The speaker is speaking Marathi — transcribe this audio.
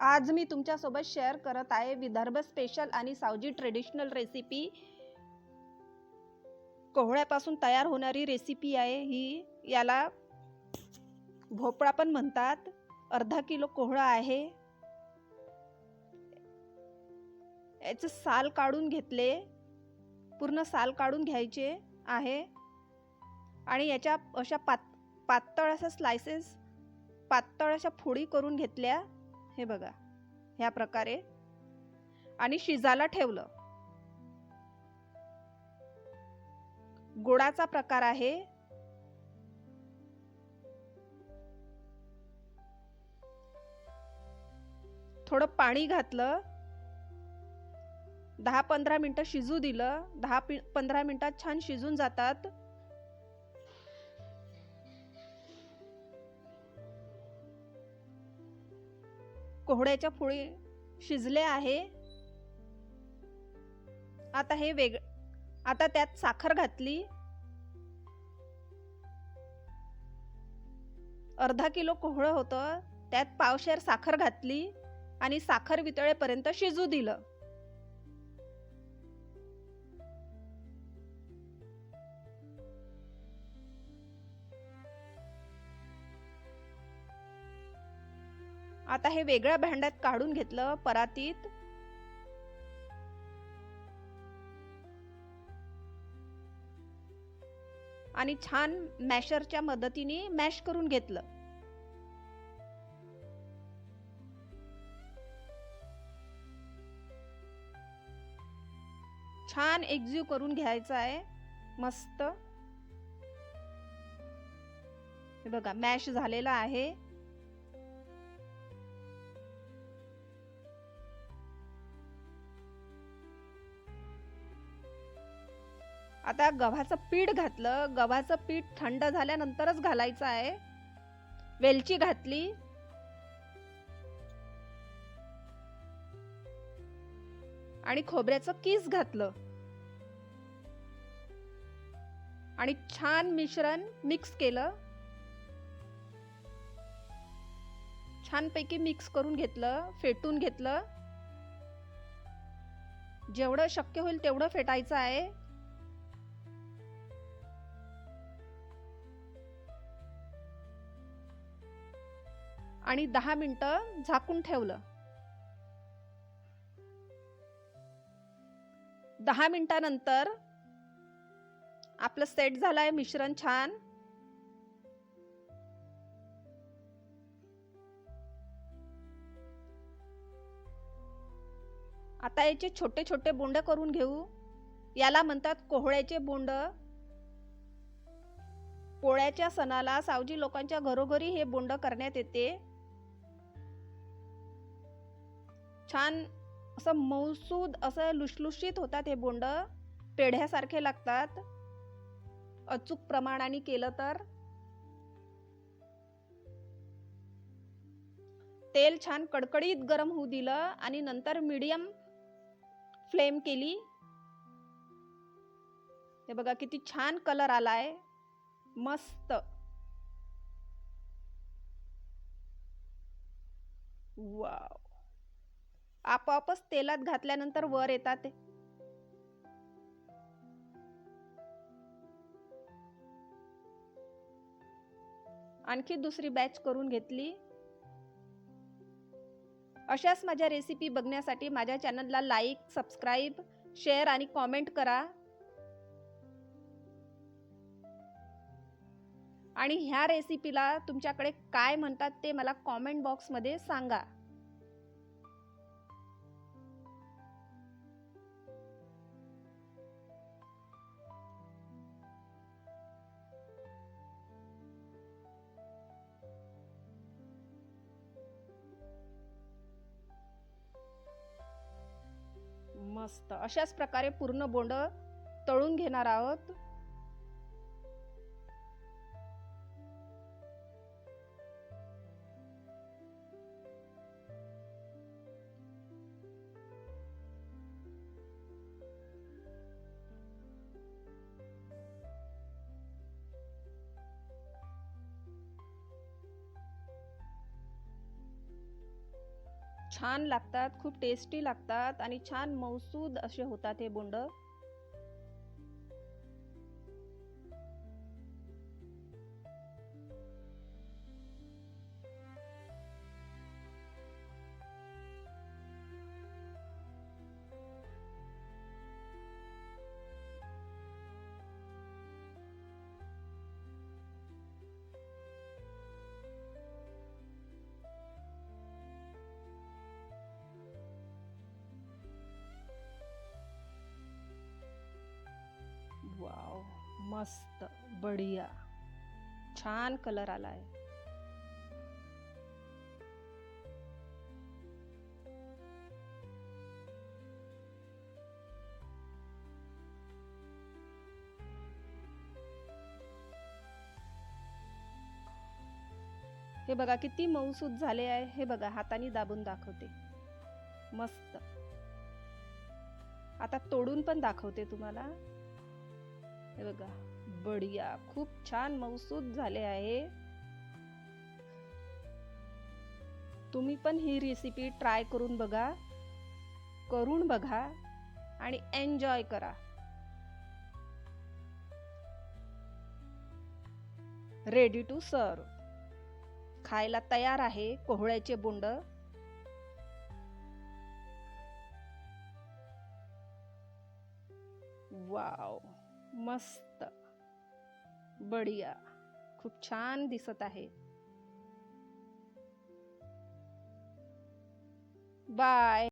आज मी तुमच्यासोबत शेअर करत आहे विदर्भ स्पेशल आणि सावजी ट्रेडिशनल रेसिपी कोहळ्यापासून तयार होणारी रेसिपी आहे ही. याला भोपळा पण म्हणतात. अर्धा किलो कोहळा आहे. याचं साल काढून घेतले. पूर्ण साल काढून घ्यायचे आहे. आणि याच्या अशा पात पातळ अशा स्लायसेस पातळ अशा फोडी करून घेतल्या. हे बघा. ह्या प्रकारे. आणि शिजायला ठेवलं. गोडाचा प्रकार आहे. थोडं पाणी घातलं. दहा पंधरा मिनटं शिजू दिलं. दहा पंधरा मिनटात छान शिजून जातात. कोहड्याच्या फुळी शिजले आहे. आता हे वेग आता त्यात साखर घातली. अर्धा किलो कोहळं होतं त्यात पावशेर साखर घातली आणि साखर वितळेपर्यंत शिजू दिलं. आता हे वेगळ्या भांड्यात काढून घेतलं परातीत. आणि छान मॅशरच्या मदतीने मॅश करून घेतलं. छान एकजीव करून घ्यायचा आहे. मस्त. हे बघा मॅश झालेला आहे. आता गव्हाचं पीठ घातलं. गव्हाचं पीठ थंड झाल्यानंतरच घालायचं आहे. वेलची घातली. आणि खोबऱ्याचं किस घातलं. आणि छान मिश्रण मिक्स केलं. छानपैकी मिक्स करून घेतलं फेटून घेतलं. जेवढं शक्य होईल तेवढं फेटायचं आहे. आणि दहा मिनटं झाकून ठेवलं. दहा मिनटानंतर आपलं सेट झालंय मिश्रण छान. आता याचे छोटे छोटे बोंड करून घेऊ. याला म्हणतात कोहळ्याचे बोंड. पोळ्याच्या सणाला सावजी लोकांच्या घरोघरी हे बोंड करण्यात येते. छान असं मौसूद असं लुशलुशीत होतात हे बोंड. पेढ्यासारखे लागतात. अचूक प्रमाणाने केलं तर. तेल छान कडकडीत गरम होऊ दिलं आणि नंतर मीडियम फ्लेम केली. हे बघा किती छान कलर आलाय. मस्त. वाव आपोआपच तेलात घातल्यानंतर वर येतात आणखी दुसरी बॅच करून घेतली. अशाच माझ्या रेसिपी बघण्यासाठी माझ्या चॅनलला लाईक सबस्क्राईब शेअर आणि कॉमेंट करा. आणि ह्या रेसिपीला तुमच्याकडे काय म्हणतात ते मला कॉमेंट बॉक्समध्ये सांगा. मस्त. अशाच प्रकारे पूर्ण बोंड तळून घेणार आहोत. छान लागतात खूप टेस्टी लागतात आणि छान मौसूद असे होतात हे बोंड. मस्त बढिया. छान कलर आला आहे हे बघा किती मऊसूद झाले आहे. हे बघा हाताने दाबून दाखवते. मस्त. आता तोडून पण दाखवते तुम्हाला. हे बघा बढिया खूप छान मौसूद झाले आहे. तुम्ही पण ही रेसिपी ट्राय करून बघा करून बघा आणि एन्जॉय करा. रेडी टू सर्व खायला तयार आहे कोहळ्याचे बोंड. वाव मस्त. बढिया. खूप छान दिसत आहे. बाय.